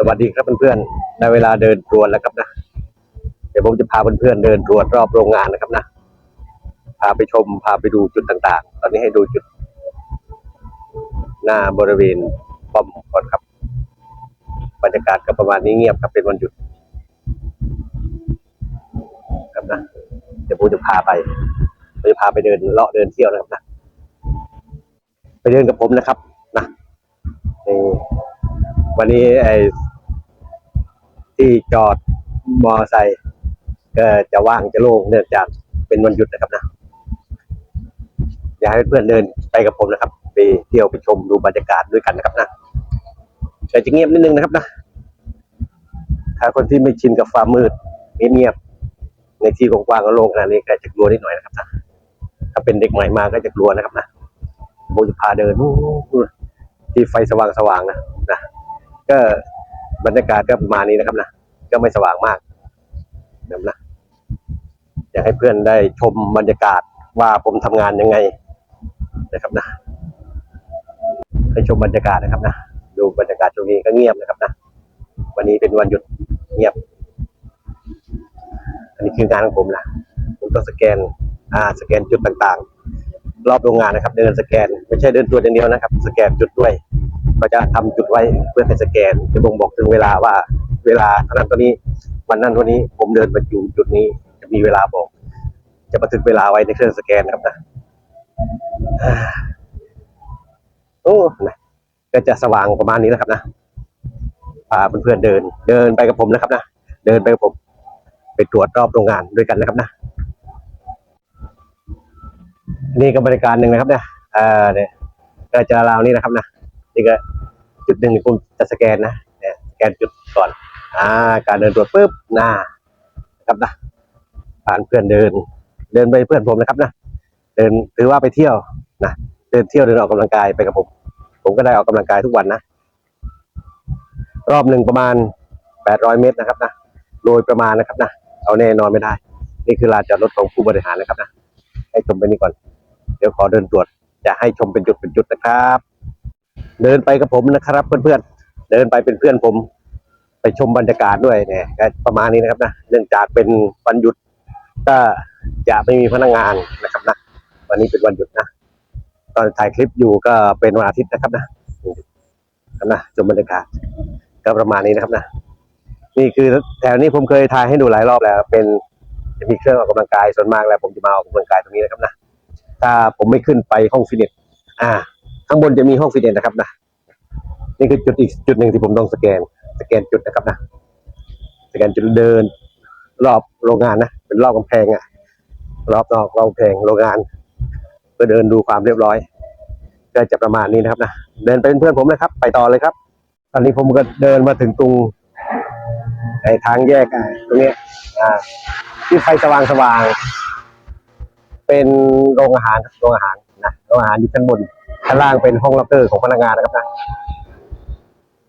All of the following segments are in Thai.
สวัสดีครับเพื่อนๆได้เวลาเดินตรวจแล้วครับนะ เดี๋ยวผมจะพาเพื่อนๆเดินตรวจรอบโรงงานนะครับนะ พาไปชมพาไปดูจุดต่างๆ ตอนนี้ให้ดูจุด หน้าบริเวณป้อมก่อนครับ บรรยากาศก็ประมาณนี้เงียบครับเป็นวันหยุด ครับนะ เดี๋ยวผมจะพาไปผมจะพาไปเดินเลาะเดินเที่ยวนะครับนะ ไปเดินกับผมนะครับนะนี่วันนี้ไอ ที่จอดมอไซค์ก็จะว่างจะโล่งเนื่องจากเป็นวันหยุดนะครับนะอยากให้เพื่อนๆเดินไปกับผมนะครับ ไปเที่ยวไปชมดูบรรยากาศด้วยกันนะครับนะแต่จะเงียบนิดนึงนะครับนะถ้าคนที่ไม่ชินกับความมืดเงียบๆในที่กว้างๆก็โล่งขนาดนี้ก็จะกลัวนิดหน่อยนะครับนะถ้าเป็นเด็กใหม่มาก็จะกลัวนะครับนะโบจะพาเดินนู่นที่ไฟสว่างๆนะนะก็ บรรยากาศก็ประมาณนี้นะครับนะก็ไม่สว่างมากนะนะอยากให้เพื่อนได้ชมบรรยากาศว่าผมทำงานยังไงนะครับนะ ให้ชมบรรยากาศนะครับนะดูบรรยากาศช่วงนี้ก็เงียบนะครับนะวันนี้เป็นวันหยุดเงียบ อันนี้คืองานของผมนะผมต้องสแกนอ่าสแกนจุดต่างๆ รอบโรงงานนะครับ เดินสแกน ไม่ใช่เดินตัวเดียวนะครับ สแกนจุดด้วย ก็จะทำจุดไว้เพื่อให้สแกนจะบ่งบอกถึงเวลาว่าเวลาเท่านั้นตัวนี้วันนั้นตัวนี้ผมเดินมาอยู่จุดนี้จะมีเวลาบอก จะบันทึกเวลาไว้ในเครื่องสแกนนะครับนะโอ้นะก็จะสว่างประมาณนี้นะครับนะพาเพื่อนๆเดิน เดินไปกับผมนะครับนะเดินไปกับผม ไปตรวจรอบโรงงานด้วยกันนะครับนะนี่ก็บริการหนึ่งนะครับเนี่ยเอ่าเนี่ยก็จะราวนี้นะครับนะีกจุดหนึ่งผมจะสแกนนะเนี่ยสแกนจุดก่อนอ่าการเดินตรวจปุ๊บหน้านะครับนะผ่านเพื่อนเดิน เดินไปเพื่อนผมนะครับนะเดินถือว่าไปเที่ยวนะเดินเที่ยวเดินออกกำลังกายไปกับผม ผมก็ได้ออกกำลังกายทุกวันนะรอบหนึ่งประมาณแปดร้อยเมตรนะครับนะโดยประมาณนะครับนะเอาแน่นอนไม่ได้ นี่คือลานจอดรถของผู้บริหารนะครับนะให้ชมไปนี่ก่อน เดี๋ยวขอเดินตรวจจะให้ชมเป็นจุดเป็นจุดนะครับ เดินไปกับผมนะครับ เพื่อนๆ เดินไปเป็นเพื่อนผม ไปชมบรรยากาศด้วยเนี่ยประมาณนี้นะครับนะเนื่องจากเป็นวันหยุดก็จะไม่มีพนักงานนะครับนะวันนี้เป็นวันหยุดนะ ตอนถ่ายคลิปอยู่ก็เป็นวันอาทิตย์นะครับนะนะชมบรรยากาศก็ประมาณนี้นะครับนะนี่คือแถวนี้ผมเคยถ่ายให้ดูหลายรอบแล้ว เป็นจะมีเครื่องออกกำลังกายส่วนมากแล้ว ผมจะมาออกกำลังกายตรงนี้นะครับนะถ้าผมไม่ขึ้นไปห้องฟิตเนสอ่า ข้างบนจะมีห้องฟิตเนสนะครับนะนี่คือจุดอีกจุดหนึ่งที่ผมต้องสแกน สแกนจุดนะครับนะสแกนจุดเดิน รอบโรงงานนะเป็นรอบกำแพงอะรอบนอกรอบกำแพงโรงงานเพื่อเดินดูความเรียบร้อย ก็จะประมาณนี้นะครับนะเดินไปเป็นเพื่อนผมนะครับ ไปต่อเลยครับ ตอนนี้ผมก็เดินมาถึงตรงไอ้ทางแยกตรงนี้อ่าที่ไฟสว่างสว่าง เป็นโรงอาหารโรงอาหารนะโรงอาหารอยู่ชั้นบน ชั้นล่างเป็นห้องล็อกเกอร์ของพนักงานนะครับนะ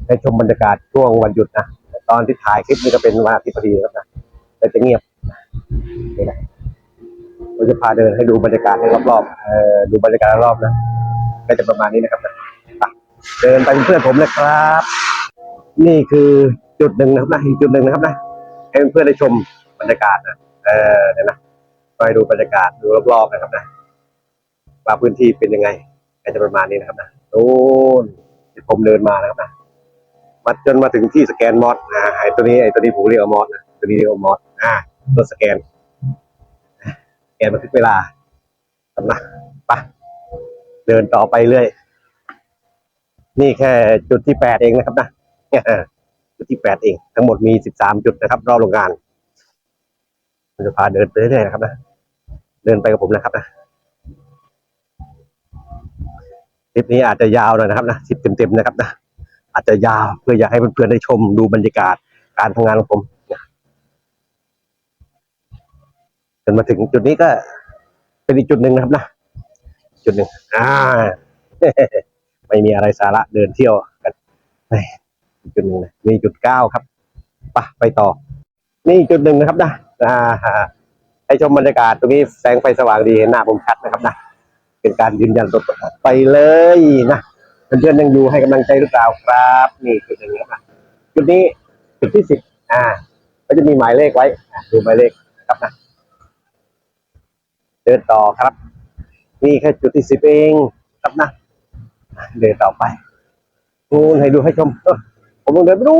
ได้ชมบรรยากาศช่วงวันหยุดนะตอนที่ถ่ายคลิปนี้ก็เป็นวันอาทิตย์พอดีนะครับนะแต่จะเงียบนี่นะเราจะพาเดินให้ดูบรรยากาศให้รอบๆเอ่อดูบรรยากาศรอบๆนะก็จะประมาณนี้นะครับนะเดินไปเพื่อนผมเลยครับ นี่คือจุดหนึ่งนะครับนะอีกจุดหนึ่งนะครับนะให้เพื่อนได้ชมบรรยากาศนะเออเดี๋ยวนะไปดูบรรยากาศดูรอบๆนะครับนะว่าพื้นที่เป็นยังไง ก็จะประมาณนี้นะครับนะโน่นที่ผมเดินมานะครับนะมาจนมาถึงที่สแกนมอสนะไอ้ตัวนี้ไอ้ตัวนี้ผมเรียกว่ามอสนะตัวนี้เรียกว่ามอสอ่าตัวสแกนสแกนบันทึกเวลาครับนะไปเดินต่อไปเรื่อย นี่แค่จุดที่แปดเองนะครับนะจุดที่แปดเอง ทั้งหมดมีสิบสามจุดนะครับ รอบโรงงานผมจะพาเดินไปเรื่อยๆนะครับนะเดินไปกับผมนะครับนะ คลิปนี้อาจจะยาวหน่อยนะครับนะคลิปเต็มๆนะครับนะอาจจะยาวเพื่ออยากให้เพื่อนๆได้ชมดูบรรยากาศการทำงานของผมจนมาถึงจุดนี้ก็เป็นอีกจุดหนึ่งนะครับนะจุดหนึ่งอ่า ไม่มีอะไรสาระเดินเที่ยวกันเฮ้ยอีกจุดหนึ่งนะมีจุดเก้าครับไปะไปต่อ นี่จุดหนึ่งนะครับนะอ่าให้ชมบรรยากาศตรงนี้แสงไฟสว่างดีเห็นหน้าผมชัดนะครับนะ เป็นการยืนยันตัวตนไปเลยนะเพื่อนๆยังอยู่ให้กำลังใจหรือเปล่าครับ นี่จุดหนึ่งนะครับนะจุดนี้จุดที่สิบอ่า ก็จะมีหมายเลขไว้อะดูหมายเลขครับนะเดินต่อครับ นี่แค่จุดที่สิบเองครับนะเดินต่อไปนู่นให้ดูให้ชมผมต้องเดินไปดู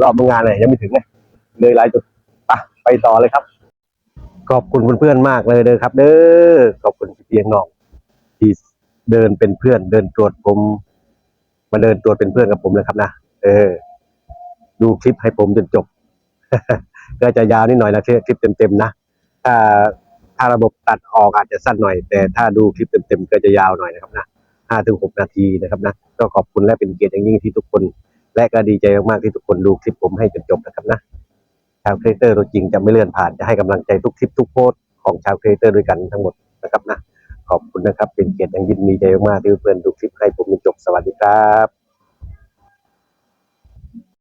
รอบโรงงานเลยยังไม่ถึงเลยเลยหลายจุดไปไปต่อเลยครับ ขอบคุณเพื่อนๆมากเลยเด้อครับ เด้อขอบคุณพี่เพียงน้องที่เดินเป็นเพื่อน เดินตรวจผม มาเดินตรวจเป็นเพื่อนกับผมเลยครับนะเออ ดูคลิปให้ผมจนจบก็จะยาวนิดหน่อยนะคลิปเต็มๆนะถ้าถ้าระบบตัดออกอาจจะสั้นหน่อย แต่ถ้าดูคลิปเต็มๆก็จะยาวหน่อยนะครับนะห้าถึงหกนาทีนะครับนะก็ขอบคุณและเป็นเกียรติอย่างยิ่งที่ทุกคน และก็ดีใจมากๆที่ทุกคนดูคลิปผมให้จนจบนะครับนะ ชาวครีเอเตอร์ตัวจริงจะไม่เลื่อนผ่านจะให้กำลังใจทุกคลิปทุกโพสต์ของชาวครีเอเตอร์ด้วยกันทั้งหมดนะครับนะขอบคุณนะครับเป็นเกียรติอย่างยิ่งดีใจมากที่เพื่อนดูคลิปให้ผมจนจบสวัสดีครับ